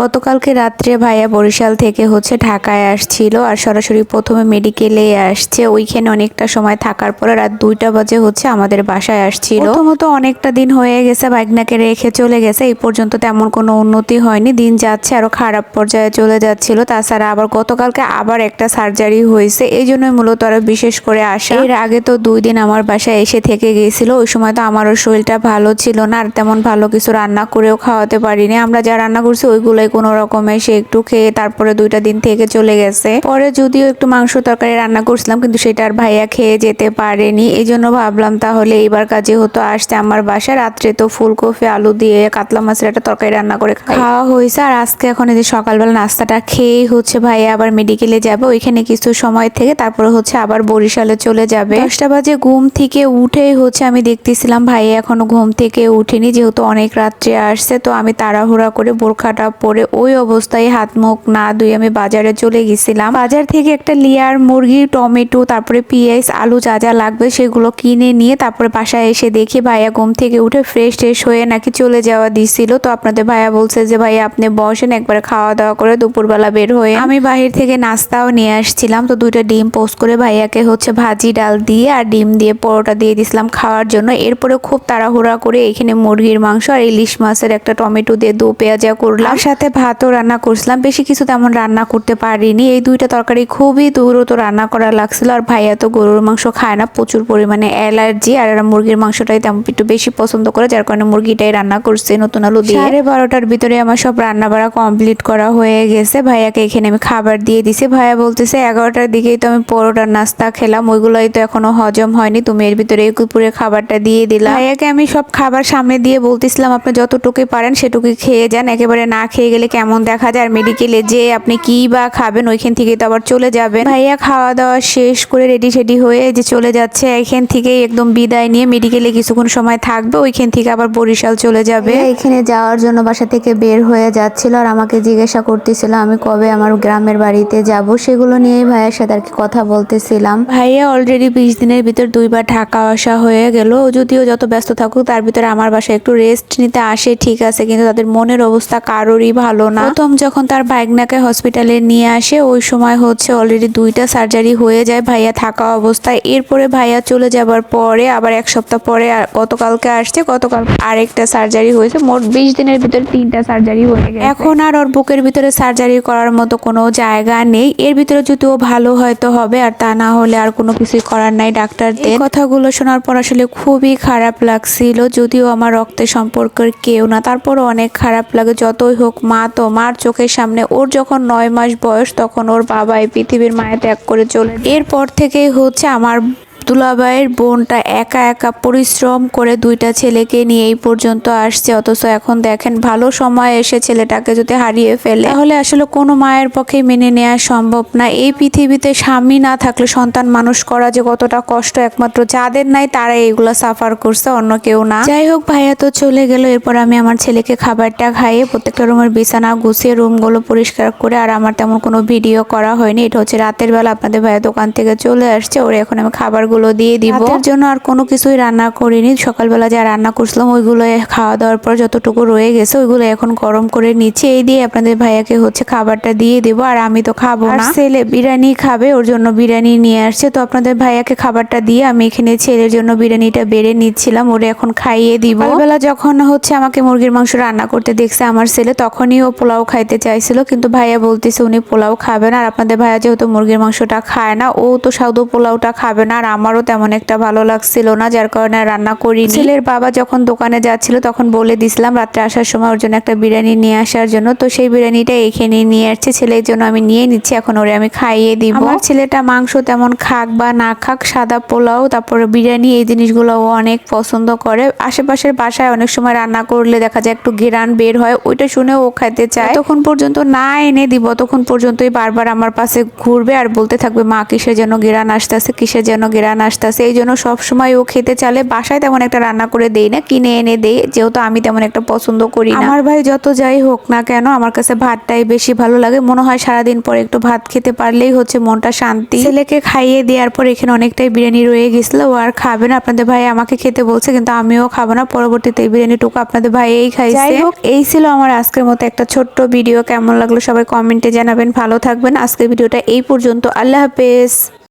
গতকালকে রাত্রে ভাইয়া বরিশাল থেকে হচ্ছে ঢাকায় আসছিল আর সরাসরি প্রথমে মেডিকেলে আসছে। ওইখানে অনেকটা সময় থাকার পরে রাত দুইটা বাজে হচ্ছে আমাদের বাসায় আসছিল। প্রথমত অনেকটা দিন হয়ে গেছে বাইকনাকে রেখে চলে গেছে। এই পর্যন্ত তেমন কোনো উন্নতি হয়নি। দিন যাচ্ছে আরও খারাপ পর্যায়ে চলে যাচ্ছিল। তাছাড়া আবার গতকালকে আবার একটা সার্জারি হয়েছে। এই জন্যই মূলত আরও বিশেষ করে আসা। এর আগে তো দুই দিন আমার বাসায় এসে থেকে গিয়েছিল ওই সময় তো আমারও শরীরটা ভালো ছিল না আর তেমন ভালো কিছু রান্না করেও খাওয়াতে পারিনি। আমরা যা রান্না করছি ওইগুলোই কোনো রকমে সে একটু খেয়ে তারপরে দুইটা দিন থেকে চলে গেছে। পরে যদিও একটু মাংস তরকারি রান্না করছিলাম, কিন্তু সেটা আর ভাইয়া খেয়ে যেতে পারেনি। এই জন্য ভাবলাম তাহলে এইবার কাজে হতো আসতে। আমার বাসায় রাত্রে তো ফুলকপি, আলু দিয়ে কাতলা মাছের একটা তরকারি রান্না করে খাওয়া হয়েছে আর আজকে এখন এই যে সকালবেলা নাস্তাটা খেয়েই হচ্ছে ভাইয়া আবার মেডিকেলে যাবে। ওইখানে কিছু সময় থেকে তারপরে হচ্ছে আবার বরিশালে চলে যাবে। দশটা বাজে ঘুম থেকে উঠেই হচ্ছে আমি দেখতেছিলাম ভাইয়া এখনও ঘুম থেকে উঠেনি, যেহেতু অনেক রাত্রে আসছে। তো আমি তাড়াহুড়া করে বোরখাটা পরে ওই অবস্থায় হাত মুখ না ধুয়ে আমি বাজারে চলে গেছিলাম। বাজার থেকে একটা লিয়ার মুরগি, টমেটো, তারপরে পেঁয়াজ, আলু যা যা লাগবে সেগুলো কিনে নিয়ে তারপরে বাসায় এসে দেখি ভাইয়া ঘুম থেকে উঠে ফ্রেশ ট্রেশ হয়ে নাকি চলে যাওয়া দিছিল। তো আপনাদের ভাইয়া বলছে যে, ভাইয়া আপনি বসেন, একবার খাওয়া দাওয়া করে দুপুরবেলা বের হয়ে আমি বাহির থেকে নাস্তাও নিয়ে আসছিলাম। তো দুইটা ডিম পোস্ট করে ভাইয়াকে হচ্ছে ভাজি, ডাল দিয়ে আর ডিম দিয়ে পরোটা দিয়ে দিছিলাম খাওয়ার জন্য। এরপরে খুব তাড়াহুড়া করে এখানে মুরগির মাংস আর ইলিশ মাছের একটা টমেটো দিয়ে দু পেঁয়াজা করলাম। আর সাথে ভাতও রান্না করছিলাম। বেশি কিছু তেমন রান্না করতে পারিনি। এই দুইটা তরকারি খুবই দ্রুত রান্না করা লাগছিল আর ভাইয়া তো গরুর মাংস খায় না প্রচুর পরিমাণে অ্যালার্জি আর এরা মুরগির মাংসটাই তেমন একটু বেশি পছন্দ করে যার কারণে মুরগিটাই রান্না করছে নতুন আলু দিয়ে। সাড়ে বারোটার ভিতরে আমার সব রান্না বাড়া কমপ্লিট করা হয়ে গেছে। ভাইয়াকে এখানে আমি খাবার দিয়ে দিছি। ভাইয়া বলতেছে এগারোটার দিকেই তো আমি পরোটার নাস্তা খেলাম। ওইগুলোই তো এখনও হজম হয়নি। তুমি এর ভিতরে এই কুপুরে খাবারটা দিয়ে দিলা। ভাইয়াকে আমি সব খাবার সামনে দিয়ে বলতেছিলাম আপনি যতটুকুই পারেন সেটুকুই খেয়ে যান। একেবারে না খেয়ে গেলে কেমন দেখা যায়? আর মেডিকেলে যে আপনি কি বা খাবেন ওইখান থেকে তো আবার চলে যাবেন। ভাইয়া খাওয়া দাওয়া শেষ করে রেডি সেডি হয়ে যে চলে যাচ্ছে এখান থেকে একদম বিদায় নিয়ে মেডিকেলে কিছুক্ষণ সময় থাকবে ওইখান থেকে আবার বরিশাল চলে যাবে। এখানে যাওয়ার জন্য বাসা থেকে বের হয়ে যাচ্ছিল আর আমাকে জিজ্ঞাসা করতেছিল আমি কবে আমার গ্রামের বাড়িতে যাব? সেগুলো নিয়েই ভাইয়ের সাথে আর কি কথা বলতেছিলাম। ভাইয়া অলরেডি বিশ দিনের ভিতর দুইবার ঢাকা আসা হয়ে গেল। যদিও যত ব্যস্ত থাকুক তার ভিতরে আমার বাসায় একটু রেস্ট নিতে আসে ঠিক আছে কিন্তু তাদের মনের অবস্থা কারোরই ভালো না। প্রথম যখন তার বাইকনাকে হসপিটালে নিয়ে আসে ওই সময় হচ্ছে অলরেডি দুইটা সার্জারি হয়ে যায় ভাইয়া থাকা অবস্থায়। এরপরে ভাইয়া চলে যাবার পরে আবার এক সপ্তাহ পরে গতকালকে আসছে গতকাল আরেকটা সার্জারি হয়েছে। মোট বিশ দিনের ভিতরে তিনটা সার্জারি হয়ে গেছে। এখন আর ওর বুকের ভিতরে সার্জারি করার মতো কোনো জায়গা নেই। এর ভিতরে যদি ও ভালো হয়তো হবে আর তা না হলে আর কোনো কিছুই করার নাই ডাক্তারদের। কথাগুলো শোনার পর আসলে খুবই খারাপ লাগছিল। যদিও আমার রক্তের সম্পর্কের কেউ না তারপরও অনেক খারাপ লাগে যতই হোক মা তো মার চোখের সামনে, ওর যখন নয় মাস বয়স তখন ওর বাবা এই পৃথিবীর মায়া ত্যাগ করে চলে এরপর থেকেই হচ্ছে আমার দুলাভাইয়ের বোনটা একা একা পরিশ্রম করে দুইটা ছেলেকে নিয়ে এই পর্যন্ত আসছে, অথচ এখন দেখেন ভালো সময় এসে ছেলেটাকে যদি হারিয়ে ফেলে। তাহলে আসলে কোনো মায়ের পক্ষে মেনে নেওয়া সম্ভব না। এই পৃথিবীতে স্বামী না থাকলে সন্তান মানুষ করা যে কতটা কষ্ট, একমাত্র যাদের নাই তারা এইগুলো সাফার করছে, অন্য কেউ না। যাই হোক ভাইয়া তো চলে গেল, এরপর আমি আমার ছেলেকে খাবারটা খাইয়ে প্রত্যেকটা রুমের বিছানা গুছিয়ে রুমগুলো পরিষ্কার করে, আর আমার তেমন কোনো ভিডিও করা হয়নি। এটা হচ্ছে রাতের বেলা, আপনাদের ভাইয়া দোকান থেকে চলে আসছে, ওরে এখন আমি খাবারগুলো দিয়ে দিব। রাতের জন্য আর কোনো কিছুই রান্না করিনি। সকালবেলা যা রান্না করছিলাম ওইগুলো খাওয়া দাওয়ার পর যতটুকু রয়ে গেছে ওইগুলো এখন গরম করে নিচ্ছি। এই দিয়ে আপনাদের ভাইয়াকে হচ্ছে খাবারটা দিয়ে দেবো আর আমি তো খাব না। ছেলে বিরিয়ানি খাবে ওর জন্য বিরিয়ানি নিয়ে আসছে। তো আপনাদের ভাইয়াকে খাবারটা দিয়ে আমি এখানে ছেলের জন্য বিরিয়ানিটা বেড়ে নিচ্ছিলাম ওরে এখন খাইয়ে দিব। বেলা যখন হচ্ছে আমাকে মুরগির মাংস রান্না করতে দেখছে আমার ছেলে তখনই ও পোলাও খাইতে চাইছিল। কিন্তু ভাইয়া বলতেছে উনি পোলাও খাবে না আর আপনাদের ভাইয়া যেহেতু মুরগির মাংসটা খায় না ও তো সাধু পোলাওটা খাবে না আর আমারও তেমন একটা ভালো লাগছিল না যার কারণে রান্না করি ছেলের বাবা যখন দোকানে যাচ্ছিল তখন বলে দিছিলাম রাত্রে আসার সময় ওর জন্য একটা বিরিয়ানি নিয়ে আসার জন্য। তো সেই বিরিয়ানিটা এখানে নিয়ে আসছে ছেলের জন্য আমি নিয়ে নিচ্ছি এখন ওরে আমি খাইয়ে দিব। আমার ছেলেটা মাংস তেমন খাক বা না খাক সাদা পোলাও তারপরে বিরিয়ানি এই জিনিসগুলো ও অনেক পছন্দ করে। আশেপাশের বাসায় অনেক সময় রান্না করলে দেখা যায় একটু ঘেরান বের হয় ওইটা শুনে ও খাইতে চায়। তখন পর্যন্ত না এনে দিব তখন পর্যন্তই বারবার আমার পাশে ঘুরবে আর বলতে থাকবে মা কিসের যেন গেরান আসতেছে কিসের যেন গেরান গ্রান আসতেছে। এই জন্য সবসময় ও খেতে চালে বাসায় তেমন একটা রান্না করে দেই না কিনে এনে দেই। যেহেতু আমি তেমন একটা পছন্দ করি না। আমার ভাই যত যাই হোক না কেন আমার কাছে ভাতটাই বেশি ভালো লাগে। মনে হয় সারাদিন পরে একটু ভাত খেতে পারলেই হচ্ছে মনটা শান্তি। ছেলেকে খাইয়ে দেওয়ার পর এখানে অনেকটাই বিরিয়ানি রয়ে গেছিল। ও আর খাবে না। আপনাদের ভাই আমাকে খেতে বলছে কিন্তু আমিও খাব না। পরবর্তীতে এই বিরিয়ানিটুকু আপনাদের ভাই এই খাইছে। যাই হোক এই ছিল আমার আজকের মতো একটা ছোট্ট ভিডিও। কেমন লাগল সবাই কমেন্টে জানাবেন। ভালো থাকবেন। আজকের ভিডিওটা এই পর্যন্ত। আল্লাহ হাফেজ।